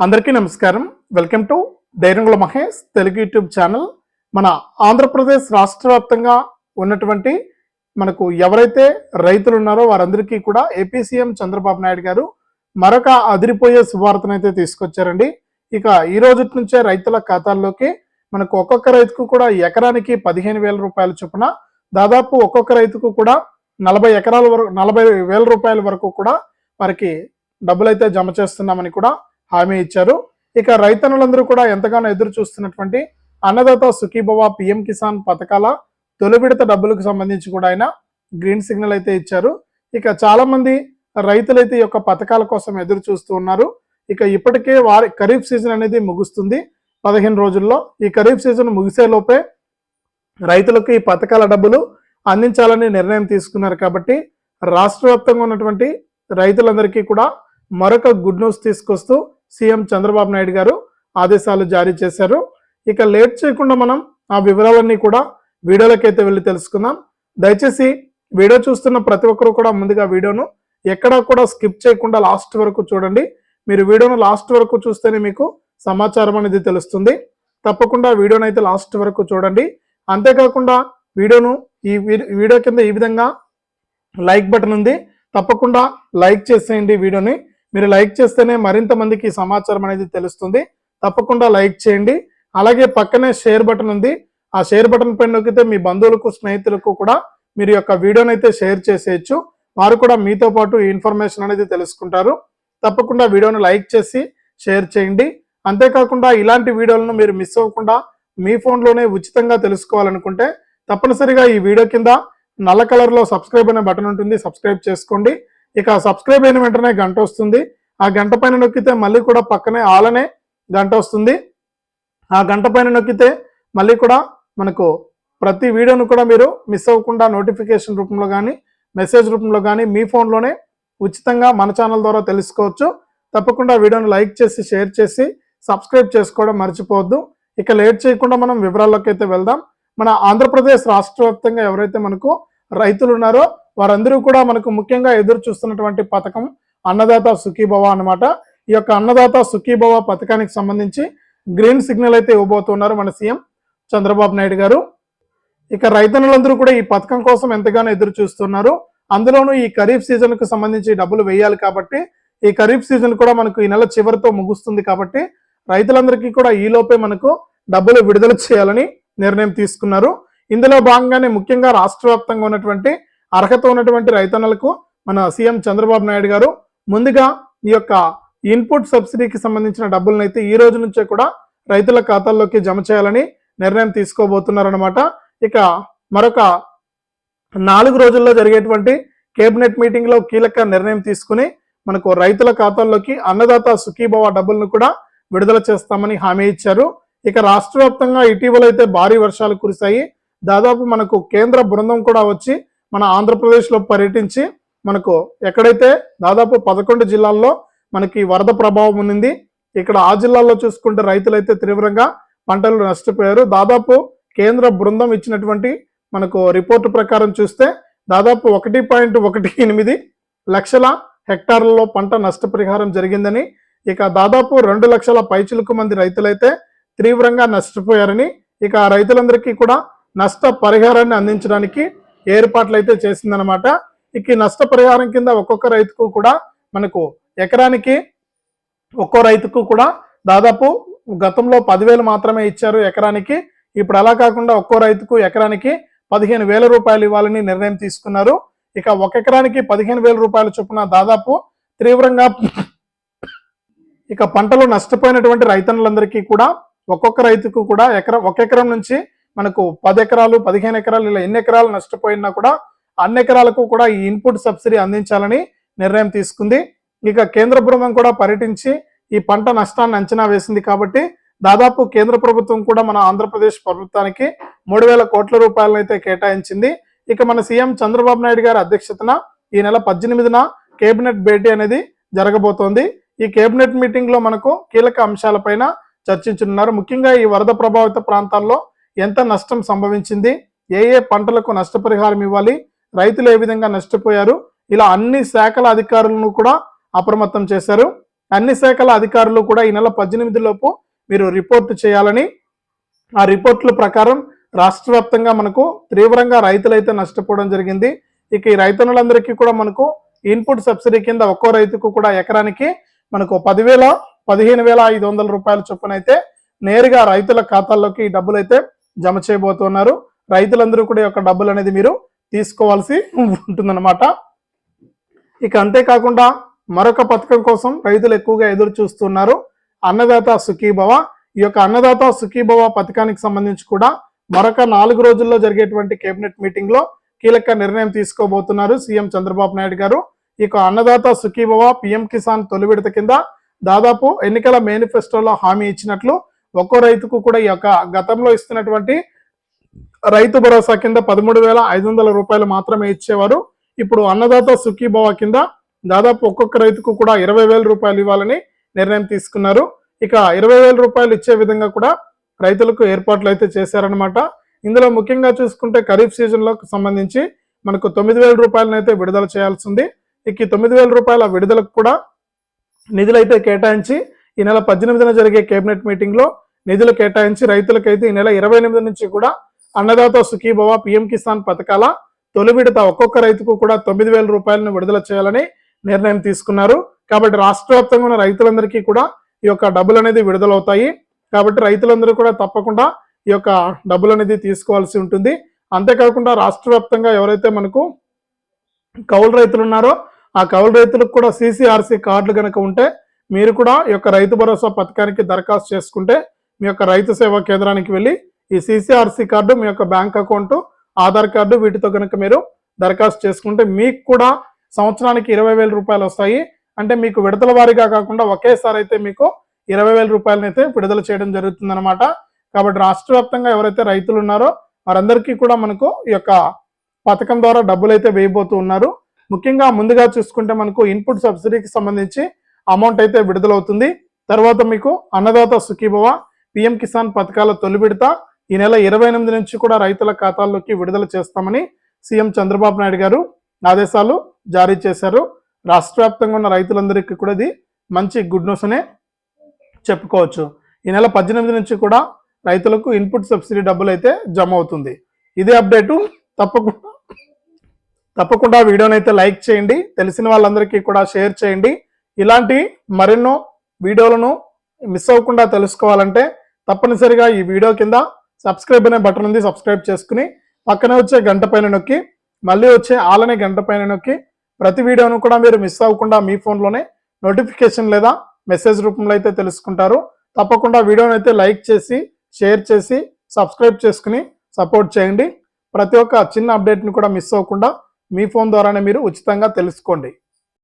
అందరికీ నమస్కారం. Welcome to Dairangula Mahesh Telugu YouTube channel. మన ఆంధ్రప్రదేశ్ రాష్ట్ర వ్యాప్తంగా ఉన్నటువంటి మనకు ఎవరైతే రైతులు ఉన్నారో వారందరికీ కూడా ఏపీ సీఎం చంద్రబాబు నాయుడు గారు మరొక అదిరిపోయే శుభార్తనైతే తీసుకొచ్చారండి. ఇక ఈ రోజు నుంచే రైతుల ఖాతాల్లోకి మనకు ఒక్కొక్క రైతుకు కూడా ఎకరానికి పదిహేను వేల రూపాయల చొప్పున దాదాపు ఒక్కొక్క రైతుకు కూడా నలభై ఎకరాల వరకు నలభై వేల రూపాయల వరకు కూడా వారికి డబ్బులు అయితే జమ చేస్తున్నామని కూడా హామీ ఇచ్చారు. ఇక రైతన్నులందరూ కూడా ఎంతగానో ఎదురు చూస్తున్నటువంటి అన్నదాత సుఖీభవ పిఎం కిసాన్ పథకాల తొలి విడత డబ్బులకు సంబంధించి కూడా ఆయన గ్రీన్ సిగ్నల్ అయితే ఇచ్చారు. ఇక చాలా మంది రైతులైతే ఈ యొక్క పథకాల కోసం ఎదురు చూస్తూ ఉన్నారు. ఇక ఇప్పటికే వారి ఖరీఫ్ సీజన్ అనేది ముగుస్తుంది. పదిహేను రోజుల్లో ఈ ఖరీఫ్ సీజన్ ముగిసే లోపే రైతులకు ఈ పథకాల డబ్బులు అందించాలని నిర్ణయం తీసుకున్నారు కాబట్టి రాష్ట్ర వ్యాప్తంగా ఉన్నటువంటి రైతులందరికీ కూడా మరొక గుడ్ న్యూస్ తీసుకొస్తూ సీఎం చంద్రబాబు నాయుడు గారు ఆదేశాలు జారీ చేశారు. ఇక లేట్ చేయకుండా మనం ఆ వివరాలన్నీ కూడా వీడియోలకైతే వెళ్ళి తెలుసుకుందాం. దయచేసి వీడియో చూస్తున్న ప్రతి ఒక్కరు కూడా ముందుగా వీడియోను ఎక్కడా కూడా స్కిప్ చేయకుండా లాస్ట్ వరకు చూడండి. మీరు వీడియోను లాస్ట్ వరకు చూస్తేనే మీకు సమాచారం అనేది తెలుస్తుంది. తప్పకుండా వీడియోను అయితే లాస్ట్ వరకు చూడండి. అంతేకాకుండా వీడియోను ఈ వీడియో కింద ఈ విధంగా లైక్ బటన్ ఉంది. తప్పకుండా లైక్ చేసేయండి వీడియోని. మీరు లైక్ చేస్తేనే మరింత మందికి సమాచారం అనేది తెలుస్తుంది. తప్పకుండా లైక్ చేయండి. అలాగే పక్కనే షేర్ బటన్ ఉంది. ఆ షేర్ బటన్ పైన నొక్కితే మీ బంధువులకు స్నేహితులకు కూడా మీరు యొక్క వీడియోని అయితే షేర్ చేసేయచ్చు. వారు కూడా మీతో పాటు ఇన్ఫర్మేషన్ అనేది తెలుసుకుంటారు. తప్పకుండా వీడియోను లైక్ చేసి షేర్ చేయండి. అంతేకాకుండా ఇలాంటి వీడియోలను మీరు మిస్ అవ్వకుండా మీ ఫోన్లోనే ఉచితంగా తెలుసుకోవాలనుకుంటే తప్పనిసరిగా ఈ వీడియో కింద నల్ల కలర్లో సబ్స్క్రైబ్ అనే బటన్ ఉంటుంది. సబ్స్క్రైబ్ చేసుకోండి. ఇక సబ్స్క్రైబ్ అయిన వెంటనే గంట వస్తుంది. ఆ గంట పైన నొక్కితే మళ్ళీ కూడా పక్కనే ఆలనే గంట వస్తుంది. ఆ గంట పైన నొక్కితే మళ్ళీ కూడా మనకు ప్రతి వీడియోను కూడా మీరు మిస్ అవ్వకుండా నోటిఫికేషన్ రూపంలో కానీ మెసేజ్ రూపంలో కానీ మీ ఫోన్లోనే ఉచితంగా మన ఛానల్ ద్వారా తెలుసుకోవచ్చు. తప్పకుండా వీడియోను లైక్ చేసి షేర్ చేసి సబ్స్క్రైబ్ చేసుకోవడం మర్చిపోవద్దు. ఇక లేట్ చేయకుండా మనం వివరాల్లోకి అయితే వెళ్దాం. మన ఆంధ్రప్రదేశ్ రాష్ట్ర వ్యాప్తంగా ఎవరైతే మనకు రైతులు ఉన్నారో వారందరూ కూడా మనకు ముఖ్యంగా ఎదురు చూస్తున్నటువంటి పథకం అన్నదాత సుఖీభవ అన్నమాట. ఈ యొక్క అన్నదాత సుఖీభవ పథకానికి సంబంధించి గ్రీన్ సిగ్నల్ అయితే ఇవ్వబోతున్నారు మన సీఎం చంద్రబాబు నాయుడు గారు. ఇక రైతన్నులందరూ కూడా ఈ పథకం కోసం ఎంతగానో ఎదురు చూస్తున్నారు. అందులోనూ ఈ ఖరీఫ్ సీజన్కు సంబంధించి డబ్బులు వేయాలి కాబట్టి ఈ ఖరీఫ్ సీజన్ కూడా మనకు ఈ నెల చివరితో ముగుస్తుంది కాబట్టి రైతులందరికీ కూడా ఈ లోపే మనకు డబ్బులు విడుదల చేయాలని నిర్ణయం తీసుకున్నారు. ఇందులో భాగంగానే ముఖ్యంగా రాష్ట్ర వ్యాప్తంగా ఉన్నటువంటి అర్హత ఉన్నటువంటి రైతన్నలకు మన సీఎం చంద్రబాబు నాయుడు గారు ముందుగా ఈ యొక్క ఇన్పుట్ సబ్సిడీకి సంబంధించిన డబ్బులను అయితే ఈ రోజు నుంచే కూడా రైతుల ఖాతాల్లోకి జమ చేయాలని నిర్ణయం తీసుకోబోతున్నారన్నమాట. ఇక మరొక నాలుగు రోజుల్లో జరిగేటువంటి కేబినెట్ మీటింగ్లో కీలక నిర్ణయం తీసుకుని మనకు రైతుల ఖాతాల్లోకి అన్నదాత సుఖీభవ డబ్బులను కూడా విడుదల చేస్తామని హామీ ఇచ్చారు. ఇక రాష్ట్ర వ్యాప్తంగా ఇటీవల అయితే భారీ వర్షాలు కురిశాయి. దాదాపు మనకు కేంద్ర బృందం కూడా వచ్చి మన ఆంధ్రప్రదేశ్లో పర్యటించి మనకు ఎక్కడైతే దాదాపు పదకొండు జిల్లాల్లో మనకి వరద ప్రభావం ఉంది ఇక్కడ ఆ జిల్లాల్లో చూసుకుంటే రైతులైతే తీవ్రంగా పంటలు నష్టపోయారు. దాదాపు కేంద్ర బృందం ఇచ్చినటువంటి మనకు రిపోర్టు ప్రకారం చూస్తే దాదాపు ఒకటి పాయింట్ ఒకటి ఎనిమిది లక్షల హెక్టార్లలో పంట నష్టపరిహారం జరిగిందని ఇక దాదాపు రెండు లక్షల పైచులకు మంది రైతులైతే తీవ్రంగా నష్టపోయారని ఇక రైతులందరికీ కూడా నష్ట పరిహారాన్ని అందించడానికి ఏర్పాట్లు అయితే చేసిందనమాట ఇక నష్టపరిహారం కింద ఒక్కొక్క రైతుకు కూడా మనకు ఎకరానికి ఒక్కో రైతుకు కూడా దాదాపు గతంలో పదివేలు మాత్రమే ఇచ్చారు ఎకరానికి. ఇప్పుడు అలా కాకుండా ఒక్కో రైతుకు ఎకరానికి పదిహేను వేల రూపాయలు ఇవ్వాలని నిర్ణయం తీసుకున్నారు. ఇక ఒక ఎకరానికి పదిహేను వేల రూపాయల చొప్పున దాదాపు తీవ్రంగా ఇక పంటలు నష్టపోయినటువంటి రైతన్నులందరికీ కూడా ఒక్కొక్క రైతుకు కూడా ఎకరం ఒక ఎకరం నుంచి మనకు పది ఎకరాలు పదిహేను ఎకరాలు ఇలా ఎన్ని ఎకరాలు నష్టపోయినా కూడా అన్ని ఎకరాలకు కూడా ఈ ఇన్పుట్ సబ్సిడీ అందించాలని నిర్ణయం తీసుకుంది. ఇక కేంద్ర బృందం కూడా పర్యటించి ఈ పంట నష్టాన్ని అంచనా వేసింది కాబట్టి దాదాపు కేంద్ర ప్రభుత్వం కూడా మన ఆంధ్రప్రదేశ్ ప్రభుత్వానికి మూడు వేల కోట్ల రూపాయలను అయితే కేటాయించింది. ఇక మన సీఎం చంద్రబాబు నాయుడు గారి అధ్యక్షతన ఈ నెల పద్దెనిమిదిన కేబినెట్ భేటీ అనేది జరగబోతోంది. ఈ కేబినెట్ మీటింగ్లో మనకు కీలక అంశాలపైన చర్చించనున్నారు. ముఖ్యంగా ఈ వరద ప్రభావిత ప్రాంతాల్లో ఎంత నష్టం సంభవించింది? ఏ ఏ పంటలకు నష్టపరిహారం ఇవ్వాలి? రైతులు ఏ విధంగా నష్టపోయారు? ఇలా అన్ని శాఖల అధికారులను కూడా అప్రమత్తం చేశారు. అన్ని శాఖల అధికారులు కూడా ఈ నెల పద్దెనిమిది లోపు మీరు రిపోర్ట్ చేయాలని ఆ రిపోర్ట్ల ప్రకారం రాష్ట్ర వ్యాప్తంగా మనకు తీవ్రంగా రైతులైతే నష్టపోవడం జరిగింది. ఇక ఈ రైతన్నులందరికీ కూడా మనకు ఇన్పుట్ సబ్సిడీ కింద ఒక్కో రైతుకు కూడా ఎకరానికి మనకు పదివేల పదిహేను వేల ఐదు వందల రూపాయల చొప్పున అయితే నేరుగా రైతుల ఖాతాల్లోకి ఈ డబ్బులు అయితే జమ చేయబోతున్నారు. రైతులందరూ కూడా యొక్క డబ్బులు అనేది మీరు తీసుకోవాల్సి ఉంటుందన్నమాట. ఇక అంతేకాకుండా మరొక పథకం కోసం రైతులు ఎక్కువగా ఎదురు చూస్తున్నారు. అన్నదాత సుఖీభవ. ఈ యొక్క అన్నదాత సుఖీభవ పథకానికి సంబంధించి కూడా మరొక నాలుగు రోజుల్లో జరిగేటువంటి కేబినెట్ మీటింగ్లో కీలక నిర్ణయం తీసుకోబోతున్నారు సీఎం చంద్రబాబు నాయుడు గారు. ఇక అన్నదాత సుఖీభవ పిఎం కిసాన్ తొలి విడత కింద దాదాపు ఎన్నికల మేనిఫెస్టోలో హామీ ఇచ్చినట్లు ఒక్కో రైతుకు కూడా ఈ యొక్క గతంలో ఇస్తున్నటువంటి రైతు భరోసా కింద పదమూడు వేల ఐదు వందల రూపాయలు మాత్రమే ఇచ్చేవారు. ఇప్పుడు అన్నదాత సుఖీభవ కింద దాదాపు ఒక్కొక్క రైతుకు కూడా ఇరవై వేల రూపాయలు ఇవ్వాలని నిర్ణయం తీసుకున్నారు. ఇక ఇరవై వేల రూపాయలు ఇచ్చే విధంగా కూడా రైతులకు ఏర్పాట్లు అయితే చేశారనమాట ఇందులో ముఖ్యంగా చూసుకుంటే ఖరీఫ్ సీజన్లోకి సంబంధించి మనకు తొమ్మిది వేల రూపాయలను అయితే విడుదల చేయాల్సి ఉంది. ఇక ఈ తొమ్మిది వేల రూపాయల విడుదలకు కూడా నిధులైతే కేటాయించి ఈ నెల పద్దెనిమిదిన జరిగే కేబినెట్ మీటింగ్లో నిధులు కేటాయించి రైతులకైతే ఈ నెల ఇరవై ఎనిమిది నుంచి కూడా అన్నదాత సుఖీభవ పిఎం కిసాన్ పథకాల తొలి విడత ఒక్కొక్క రైతుకు కూడా తొమ్మిది వేల రూపాయలను విడుదల చేయాలని నిర్ణయం తీసుకున్నారు. కాబట్టి రాష్ట్ర వ్యాప్తంగా ఉన్న రైతులందరికీ కూడా ఈ యొక్క డబ్బులు అనేది విడుదలవుతాయి. కాబట్టి రైతులందరూ కూడా తప్పకుండా ఈ యొక్క డబ్బులు అనేది తీసుకోవాల్సి ఉంటుంది. అంతేకాకుండా రాష్ట్ర వ్యాప్తంగా ఎవరైతే మనకు కౌలు రైతులు ఉన్నారో ఆ కౌలు రైతులకు కూడా సీసీఆర్సీ కార్డులు కనుక ఉంటే మీరు కూడా ఈ యొక్క రైతు భరోసా పథకానికి దరఖాస్తు చేసుకుంటే మీ యొక్క రైతు సేవా కేంద్రానికి వెళ్ళి ఈ సిసిఆర్సి కార్డు మీ యొక్క బ్యాంక్ అకౌంట్ ఆధార్ కార్డు వీటితో కనుక మీరు దరఖాస్తు చేసుకుంటే మీకు కూడా సంవత్సరానికి ఇరవై వేల రూపాయలు వస్తాయి. అంటే మీకు విడతల వారీగా కాకుండా ఒకేసారి అయితే మీకు ఇరవై వేల రూపాయలనైతే అయితే విడుదల చేయడం జరుగుతుందన్నమాట. కాబట్టి రాష్ట్ర వ్యాప్తంగా ఎవరైతే రైతులు ఉన్నారో వారందరికీ కూడా మనకు ఈ యొక్క పథకం ద్వారా డబ్బులు అయితే వేయబోతూ ఉన్నారు. ముఖ్యంగా ముందుగా చూసుకుంటే మనకు ఇన్పుట్ సబ్సిడీకి సంబంధించి అమౌంట్ అయితే విడుదలవుతుంది. తర్వాత మీకు అన్నదాత సుఖీభవ పీఎం కిసాన్ పథకాల తొలి విడత ఈ నెల ఇరవై ఎనిమిది నుంచి కూడా రైతుల ఖాతాల్లోకి విడుదల చేస్తామని సీఎం చంద్రబాబు నాయుడు గారు ఆదేశాలు జారీ చేశారు. రాష్ట్ర వ్యాప్తంగా ఉన్న రైతులందరికీ కూడా ఇది మంచి గుడ్ న్యూస్ అనే చెప్పుకోవచ్చు. ఈ నెల పద్దెనిమిది నుంచి కూడా రైతులకు ఇన్పుట్ సబ్సిడీ డబ్బులు అయితే జమ అవుతుంది. ఇదే అప్డేటు. తప్పకుండా తప్పకుండా వీడియోని అయితే లైక్ చేయండి. తెలిసిన వాళ్ళందరికీ కూడా షేర్ చేయండి. ఇలాంటి మరెన్నో వీడియోలను మిస్ అవ్వకుండా తెలుసుకోవాలంటే తప్పనిసరిగా ఈ వీడియో కింద సబ్స్క్రైబ్ అనే బటన్ ఉంది సబ్స్క్రైబ్ చేసుకుని పక్కనే వచ్చే గంట పైన నొక్కి మళ్ళీ వచ్చే ఆలనే గంట పైన నొక్కి ప్రతి వీడియోను కూడా మీరు మిస్ అవ్వకుండా మీ ఫోన్లోనే నోటిఫికేషన్ లేదా మెసేజ్ రూపంలో అయితే తెలుసుకుంటారు. తప్పకుండా వీడియోని అయితే లైక్ చేసి షేర్ చేసి సబ్స్క్రైబ్ చేసుకుని సపోర్ట్ చేయండి. ప్రతి ఒక్క చిన్న అప్డేట్ని కూడా మిస్ అవ్వకుండా మీ ఫోన్ ద్వారానే మీరు ఉచితంగా తెలుసుకోండి.